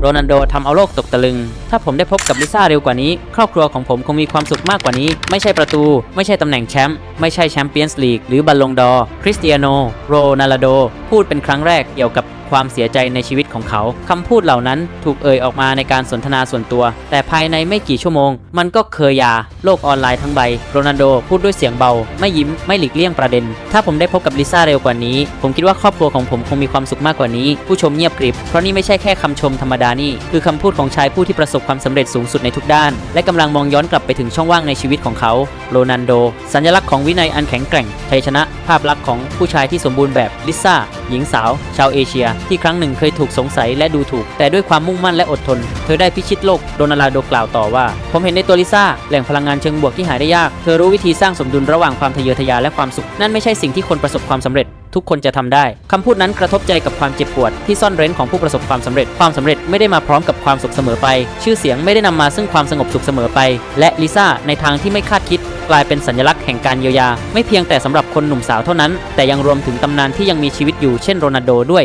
โรนัลโดทำเอาโลกตกตะลึง ถ้าผมได้พบกับลิซ่าเร็วกว่านี้ ครอบครัวของผมคงมีความสุขมากกว่านี้ ไม่ใช่ประตู ไม่ใช่ตำแหน่งแชมป์ ไม่ใช่แชมเปี้ยนส์ลีกหรือบอลลงดอร์คริสเตียโน โรนัลโด พูดเป็นครั้งแรกเกี่ยวกับความเสียใจในชีวิตของเขา คำพูดเหล่านั้นถูกเอ่ยออกมาในการสนทนาส่วนตัว แต่ภายในไม่กี่ชั่วโมง มันก็เคยยา โลกออนไลน์ทั้งใบ โรนัลโดพูดด้วยเสียงเบา ไม่ยิ้ม ไม่หลีกเลี่ยงประเด็น ถ้าผมได้พบกับลิซ่าเร็วกว่านี้ ผมคิดว่าครอบครัวของผมคงมีความสุขมากกว่านี้ ผู้ชมเงียบกริบ เพราะนี่ไม่ใช่แค่คำชมธรรมดานี่ คือคำพูดของชายผู้ที่ประสบความสำเร็จสูงสุดในทุกด้าน และกำลังมองย้อนกลับไปถึงช่องว่างในชีวิตของเขา โรนัลโด สัญลักษณ์ของวินัยอันแข็งแกร่งชัยชนะ ภาพลักษณ์ของผู้ชายที่สมบูรณ์แบบลิซ่า หญิงสาว ชาวเอเชีย ที่ครั้งหนึ่งเคยถูกสงสัยและดูถูก แต่ด้วยความมุ่งมั่นและอดทน เธอได้พิชิตโลกโรนัลโดกล่าวต่อว่า ผมเห็นในตัวลิซ่าแหล่งพลังงานเชิงบวกที่หาได้ยาก เธอรู้วิธีสร้างสมดุลระหว่างความทะเยอทะยานและความสุข นั่นไม่ใช่สิ่งที่คนประสบความสำเร็จทุกคนจะทำได้คำพูดนั้นกระทบใจกับความเจ็บปวด ที่ซ่อนเร้นของผู้ประสบความสำเร็จ ความสำเร็จไม่ได้มาพร้อมกับความสุขเสมอไป ชื่อเสียงไม่ได้นำมาซึ่งความสงบสุขเสมอไป และลิซ่าในทางที่ไม่คาดคิด กลายเป็นสัญลักษณ์แห่งการเยียวยา ไม่เพียงแต่สำหรับคนหนุ่มสาวเท่านั้น แต่ยังรวมถึงตำนานที่ยังมีชีวิตอยู่เช่นโรนัลโดด้วย